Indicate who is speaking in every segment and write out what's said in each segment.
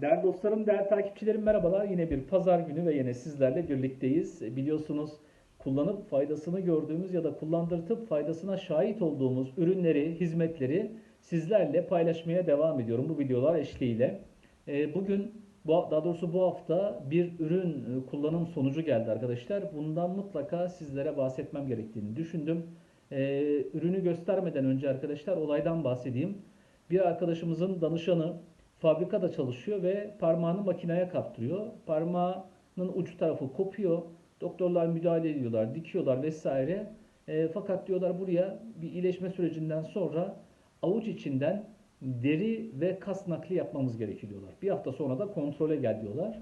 Speaker 1: Değerli dostlarım, değerli takipçilerim merhabalar. Yine bir pazar günü ve yine sizlerle birlikteyiz. E, Biliyorsunuz kullanıp faydasını gördüğümüz ya da kullandırtıp faydasına şahit olduğumuz ürünleri, hizmetleri sizlerle paylaşmaya devam ediyorum bu videolar eşliğiyle. E, Bugün, bu, daha doğrusu bu hafta bir ürün e, kullanım sonucu geldi arkadaşlar. Bundan mutlaka sizlere bahsetmem gerektiğini düşündüm. Ürünü göstermeden önce arkadaşlar olaydan bahsedeyim. Bir arkadaşımızın danışanı fabrikada çalışıyor ve parmağını makineye kaptırıyor. Parmağının ucu tarafı kopuyor. Doktorlar müdahale ediyorlar, dikiyorlar vesaire. E, fakat diyorlar buraya bir iyileşme sürecinden sonra avuç içinden deri ve kas nakli yapmamız gerekiyor diyorlar. Bir hafta sonra da kontrole gel diyorlar.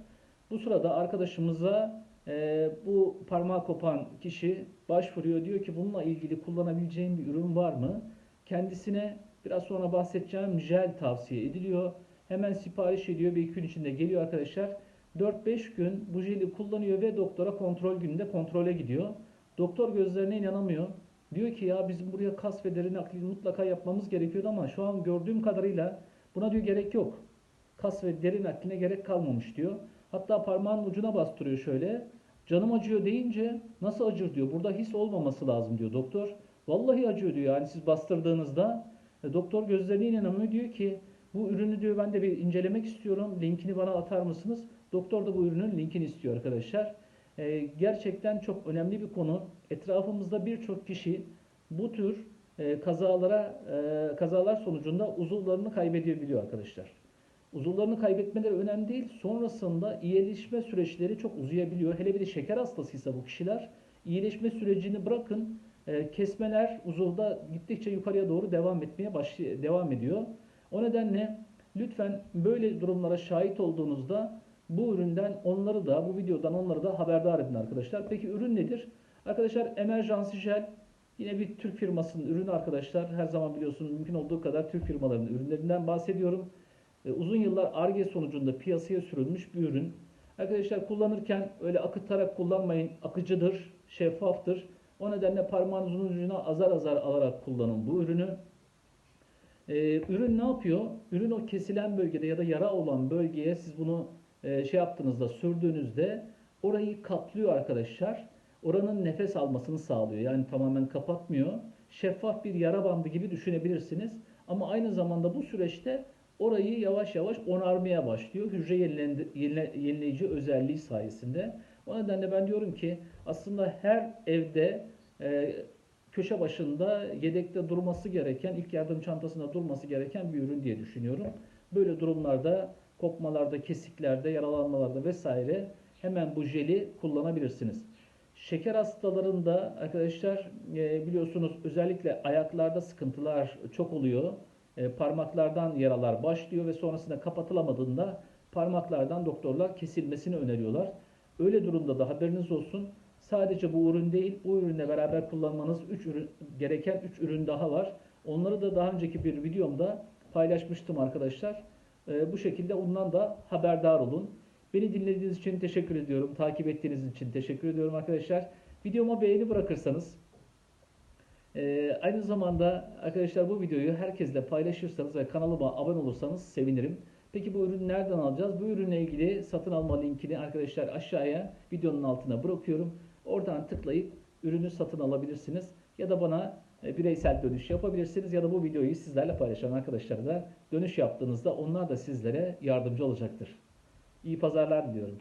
Speaker 1: Bu sırada arkadaşımıza e, bu parmağı kopan kişi başvuruyor. Diyor ki bununla ilgili kullanabileceğim bir ürün var mı? Kendisine biraz sonra bahsedeceğim jel tavsiye ediliyor. Hemen sipariş ediyor. Bir iki gün içinde geliyor arkadaşlar. 4-5 gün bu jeli kullanıyor ve doktora kontrol gününde kontrole gidiyor. Doktor gözlerine inanamıyor. Diyor ki ya bizim buraya kas ve deri naklini mutlaka yapmamız gerekiyordu ama şu an gördüğüm kadarıyla buna diyor gerek yok. Kas ve deri nakline gerek kalmamış diyor. Hatta parmağın ucuna bastırıyor şöyle. Canım acıyor deyince nasıl acır diyor. Burada his olmaması lazım diyor doktor. Vallahi acıyor diyor. Yani siz bastırdığınızda e, doktor gözlerine inanamıyor diyor ki bu ürünü diyor ben de bir incelemek istiyorum. Linkini bana atar mısınız? Doktor da bu ürünün linkini istiyor arkadaşlar. Ee, gerçekten çok önemli bir konu. Etrafımızda birçok kişi bu tür e, kazalara e, kazalar sonucunda uzuvlarını kaybedebiliyor arkadaşlar. Uzuvlarını kaybetmeleri önemli değil. Sonrasında iyileşme süreçleri çok uzayabiliyor. Hele bir de şeker hastasıysa bu kişiler iyileşme sürecini bırakın e, kesmeler uzuvda gittikçe yukarıya doğru devam etmeye başlıyor, devam ediyor. O nedenle lütfen böyle durumlara şahit olduğunuzda bu üründen onları da bu videodan onları da haberdar edin arkadaşlar. Peki ürün nedir? Arkadaşlar Emergency Gel yine bir Türk firmasının ürünü arkadaşlar. Her zaman biliyorsunuz mümkün olduğu kadar Türk firmalarının ürünlerinden bahsediyorum. E, uzun yıllar ARGE sonucunda piyasaya sürülmüş bir ürün. Arkadaşlar kullanırken öyle akıtarak kullanmayın. Akıcıdır, şeffaftır. O nedenle parmağınızın ucuna azar azar alarak kullanın bu ürünü. Ee, ürün ne yapıyor? Ürün o kesilen bölgede ya da yara olan bölgeye siz bunu e, şey yaptığınızda sürdüğünüzde orayı kaplıyor arkadaşlar. Oranın nefes almasını sağlıyor. Yani tamamen kapatmıyor. Şeffaf bir yara bandı gibi düşünebilirsiniz. Ama aynı zamanda bu süreçte orayı yavaş yavaş onarmaya başlıyor. Hücre yenileyici özelliği sayesinde. O nedenle ben diyorum ki aslında her evde e, köşe başında yedekte durması gereken, ilk yardım çantasında durması gereken bir ürün diye düşünüyorum. Böyle durumlarda kopmalarda, kesiklerde, yaralanmalarda vesaire hemen bu jeli kullanabilirsiniz. Şeker hastalarında arkadaşlar e, biliyorsunuz özellikle ayaklarda sıkıntılar çok oluyor. E, parmaklardan yaralar başlıyor ve sonrasında kapatılamadığında parmaklardan doktorlar kesilmesini öneriyorlar. Öyle durumda da haberiniz olsun. Sadece bu ürün değil, bu ürünle beraber kullanmanız 3 ürün gereken 3 ürün daha var. Onları da daha önceki bir videomda paylaşmıştım arkadaşlar. Ee, bu şekilde ondan da haberdar olun. Beni dinlediğiniz için teşekkür ediyorum. Takip ettiğiniz için teşekkür ediyorum arkadaşlar. Videoma beğeni bırakırsanız e, aynı zamanda arkadaşlar bu videoyu herkesle paylaşırsanız ve kanalıma abone olursanız sevinirim. Peki bu ürünü nereden alacağız? Bu ürünle ilgili satın alma linkini arkadaşlar aşağıya videonun altına bırakıyorum. Oradan tıklayıp ürünü satın alabilirsiniz. Ya da bana e, bireysel dönüş yapabilirsiniz ya da bu videoyu sizlerle paylaşan arkadaşlara da dönüş yaptığınızda onlar da sizlere yardımcı olacaktır. İyi pazarlar diliyorum.